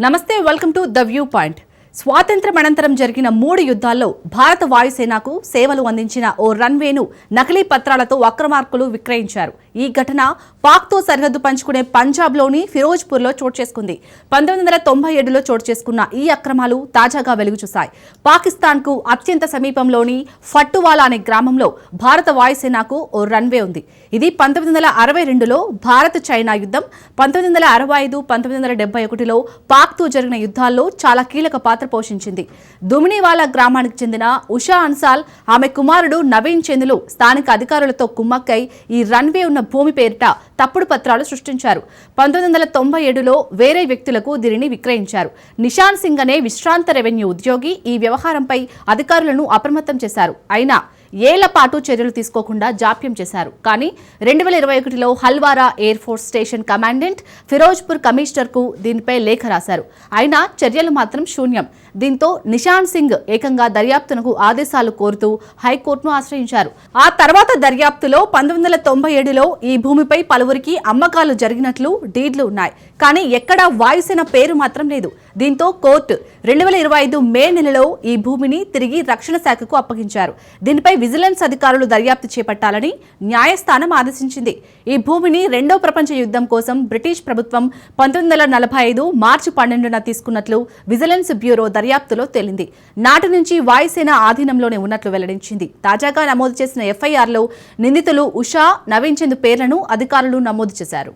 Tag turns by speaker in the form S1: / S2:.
S1: Namaste welcome to the view point స్వాతంత్ర్యం అనంతరం జరిగిన మూడు యుద్ధాల్లో భారత వాయుసేనకు సేవలు అందించిన ఓ రన్వేను నకిలీ పత్రాలతో అక్రమార్కులు విక్రయించారు. ఈ ఘటన పాక్తో సరిహద్దు పంచుకునే పంజాబ్లోని ఫిరోజ్పూర్లో చోటు చేసుకుంది. పంతొమ్మిది వందల తొంభై ఏడులో చోటు చేసుకున్న ఈ అక్రమాలు తాజాగా వెలుగుచూశాయి పాకిస్తాన్కు అత్యంత సమీపంలోని ఫట్టువాలా అనే గ్రామంలో భారత వాయుసేనకు ఓ రన్వే ఉంది. ఇది పంతొమ్మిది వందల అరవై రెండులో భారత్ చైనా యుద్ధం పంతొమ్మిది వందల అరవై ఐదు పంతొమ్మిది వందల డెబ్బై ఒకటిలో పాక్తో జరిగిన యుద్ధాల్లో చాలా కీలక పాత్ర పాత్ర పోషించింది. దుమినివాలా గ్రామానికి చెందిన ఉషా అన్సాల్ ఆమె కుమారుడు నవీన్ చందులు స్థానిక అధికారులతో కుమ్మక్కై ఈ రన్వే ఉన్న భూమి పేరిట తప్పుడు పత్రాలు సృష్టించారు. పంతొమ్మిది వందల తొంభై ఏడులో వేరే వ్యక్తులకు దీనిని విక్రయించారు. నిషాన్ సింగ్ అనే విశ్రాంత రెవెన్యూ ఉద్యోగి ఈ వ్యవహారంపై అధికారులను అప్రమత్తం చేశారు. అయినా ఏళ్ళ పాటు చర్యలు తీసుకోకుండా జాప్యం చేశారు. కానీ రెండు వేల ఇరవై ఒకటిలో Halwara air force station commandant Firozpur కమిషనర్కు దీనిపై లేఖ రాశారు. అయినా చర్యలు మాత్రం శూన్యం. దీంతో నిషాన్ సింగ్ ఏకంగా దర్యాప్తునకు ఆదేశాలు కోరుతూ హైకోర్టును ఆశ్రయించారు. ఆ తర్వాత దర్యాప్తులో పంతొమ్మిది వందల తొంభై ఏడులో ఈ భూమిపై పలువురికి అమ్మకాలు జరిగినట్లు డీడ్లు ఉన్నాయి. కానీ ఎక్కడా వాయుసేన పేరు మాత్రం లేదు. దీంతో కోర్టు రెండు వేల ఇరవై ఐదు మే నెలలో ఈ భూమిని తిరిగి రక్షణ శాఖకు అప్పగించారు. దీనిపై విజిలెన్స్ అధికారులు దర్యాప్తు చేపట్టాలని న్యాయస్థానం ఆదేశించింది. ఈ భూమిని రెండో ప్రపంచ యుద్ధం కోసం బ్రిటిష్ ప్రభుత్వం పంతొమ్మిది వందల నలభై ఐదు మార్చి పన్నెండున తీసుకున్నట్లు విజిలెన్స్ బ్యూరో దర్యాప్తులో తేలింది. నాటి నుంచి వాయుసేన ఆధీనంలోనే ఉన్నట్లు వెల్లడించింది. తాజాగా నమోదు చేసిన ఎఫ్ఐఆర్లో నిందితులు ఉషా నవీన్ చంద్ పేర్లను అధికారులు నమోదు చేశారు.